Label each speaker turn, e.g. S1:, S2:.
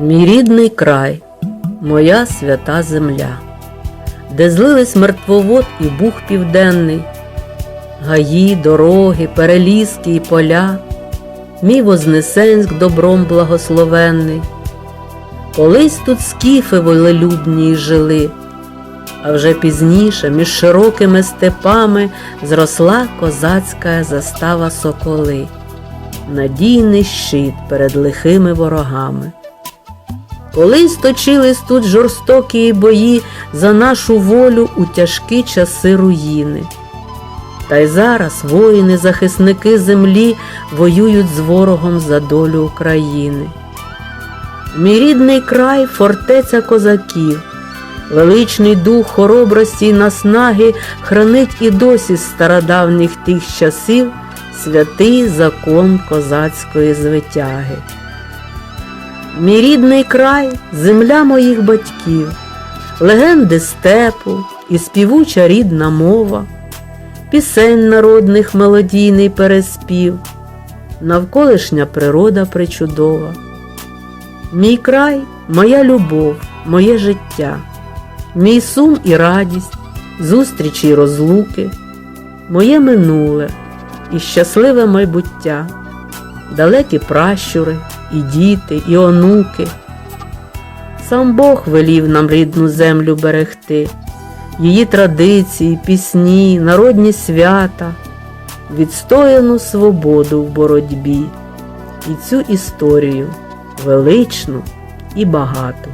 S1: Мій рідний край, моя свята земля, де злились мертвовод і бух південний, гаї, дороги, перелізки і поля, мій Вознесенськ добром благословенний. Колись тут скіфи волелюбні жили, а вже пізніше між широкими степами зросла козацька застава соколи, надійний щит перед лихими ворогами. Колись точились тут жорстокі бої за нашу волю у тяжкі часи руїни. Та й зараз воїни, захисники землі воюють з ворогом за долю України. Мій рідний край фортеця козаків, величний дух хоробрості й наснаги хранить і досі з стародавніх тих часів святий закон козацької звитяги. Мій рідний край, земля моїх батьків, легенди степу і співуча рідна мова, пісень народних мелодійний переспів, навколишня природа причудова. Мій край, моя любов, моє життя, мій сум і радість, зустрічі й розлуки, моє минуле і щасливе майбуття, далекі пращури, і діти, і онуки. Сам Бог велів нам рідну землю берегти, її традиції, пісні, народні свята, відстояну свободу в боротьбі і цю історію величну і багату.